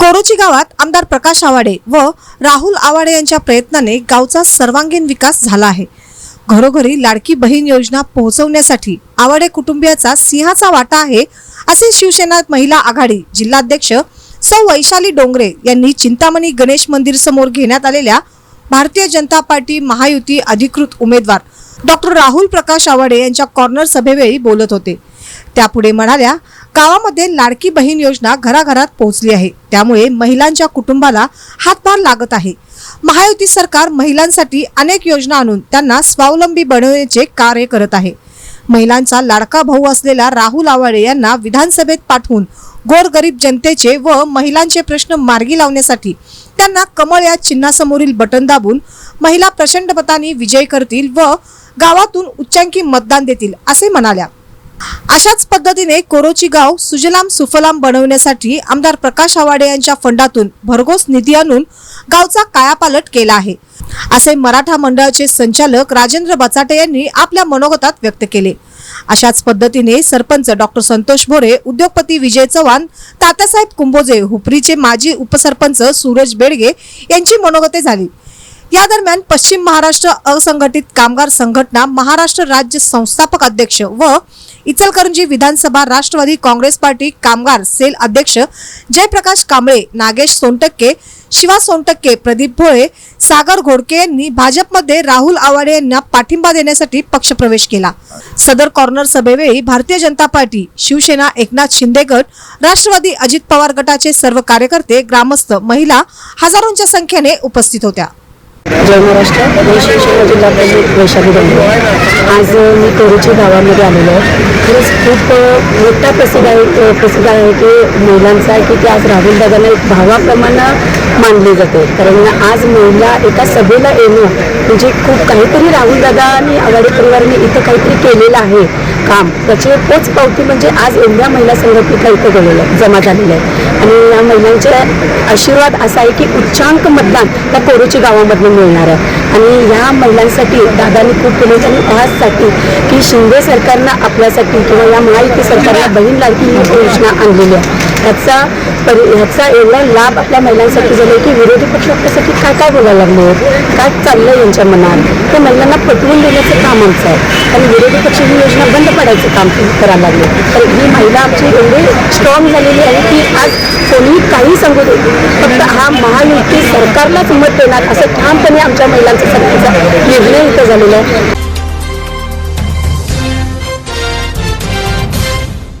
कोरोची गावात आमदार प्रकाश आवाडे व राहुल आवाडे यांच्या प्रयत्नाने गावचा सर्वांगीण विकास झाला आहे. घरोघरी लाडकी बहीण योजना पोहोचवण्यासाठी आवाडे कुटुंबियाचा सिंहाचा वाटा आहे असे शिवसेना महिला आघाडी जिल्हाध्यक्ष सौ वैशाली डोंगरे यांनी चिंतामणी गणेश मंदिर समोर घेण्यात आलेल्या भारतीय जनता पार्टी महायुती अधिकृत उमेदवार डॉक्टर राहुल प्रकाश आवाडे यांच्या कॉर्नर सभेवेळी बोलत होते. त्यापुढे म्हणाल्या गावामध्ये लाडकी बहीण योजना घराघरात पोहोचली आहे. त्यामुळे महिलांच्या कुटुंबाला हातभार लागत आहे. महायुती सरकार महिलांसाठी अनेक योजना आणून त्यांना स्वावलंबी बनवण्याचे कार्य करत आहे. महिलांचा लाडका भाऊ असलेला राहुल आवाडे यांना विधानसभेत पाठवून गोरगरीब जनतेचे व महिलांचे प्रश्न मार्गी लावण्यासाठी त्यांना कमळ या चिन्हासमोरील बटन दाबून महिला प्रचंड मताने विजय करतील व गावातून उच्चांकी मतदान देतील असे म्हणाल्या. अशाच पद्धतीने कोरोची गाव सुजलाम सुफलाम बनवण्यासाठी आमदार प्रकाश आवाडे यांच्या फंडातून भरघोस निधी आणून गावचा कायापालट केला आहे. असे मराठा मंडळाचे संचालक राजेंद्र बचाटे यांनी आपल्या मनोगतात व्यक्त केले. अशाच पद्धतीने सरपंच डॉक्टर संतोष भोरे उद्योगपती विजय चव्हाण तात्यासाहेब कुंभोजे हुपरीचे माजी उपसरपंच सूरज बेडगे यांची मनोगते झाली. या दरम्यान पश्चिम महाराष्ट्र असंघटित कामगार संघटना महाराष्ट्र राज्य संस्थापक अध्यक्ष व इचलकरंजी विधानसभा राष्ट्रवादी काँग्रेस पार्टी कामगार सेल अध्यक्ष जयप्रकाश कांबळे नागेश सोनटक्के शिवा सोनटक्के प्रदीप भोळे सागर घोडके यांनी भाजपमध्ये राहुल आवाडे यांना पाठिंबा देण्यासाठी पक्षप्रवेश केला. सदर कॉर्नर सभेवेळी भारतीय जनता पार्टी शिवसेना एकनाथ शिंदे गट राष्ट्रवादी अजित पवार गटाचे सर्व कार्यकर्ते ग्रामस्थ महिला हजारोंच्या संख्येने उपस्थित होत्या. जय महाराष्ट्र. आज मी कोरोची गावामध्ये आलेलो आहे. खरंच खूप मोठा प्रसिद्ध आहे प्रसिद्ध आहे की महिलांचा आहे की ते आज राहुल दादांना एक भावाप्रमाणे मानले जाते. कारण आज महिला एका सभेला येणं म्हणजे खूप काहीतरी राहुल दादा आणि आघाडी परिवाराने इथं काहीतरी केलेलं आहे काम. त्याची पोच पावती म्हणजे आज एवढ्या महिला संघटनेला इथं गेलेलं आहे जमा झालेलं आहे. आणि या महिलांचे आशीर्वाद असा आहे की उच्चांक मतदान त्या कोरोची गावामधून मिळणार आहे. आणि ह्या महिलांसाठी दादांनी खूप केले आणि आजसाठी की शिंदे सरकारनं आपल्यासाठी किंवा या महायुती सरकारनं बहीण लाडकी ही योजना आणलेली आहे. ह्याचा परि ह्याचा एवढा लाभ आपल्या महिलांसाठी झाला की विरोधी पक्ष आपल्यासाठी काय काय बोलायला लागले काय चाललं यांच्या मनात? ते महिलांना पटवून देण्याचं काम आमचं आहे. पण विरोधी पक्ष ही योजना बंद पडायचं काम करायला लागले. तर ही महिला आमची एवढी स्ट्रॉंग झालेली आहे की आज कोणीही काही सांगू दे फक्त हा महायुती सरकारलाच मत देणार असं ठामपणे आमच्या महिलांचा सरकारचा निर्णय इथं झालेला आहे.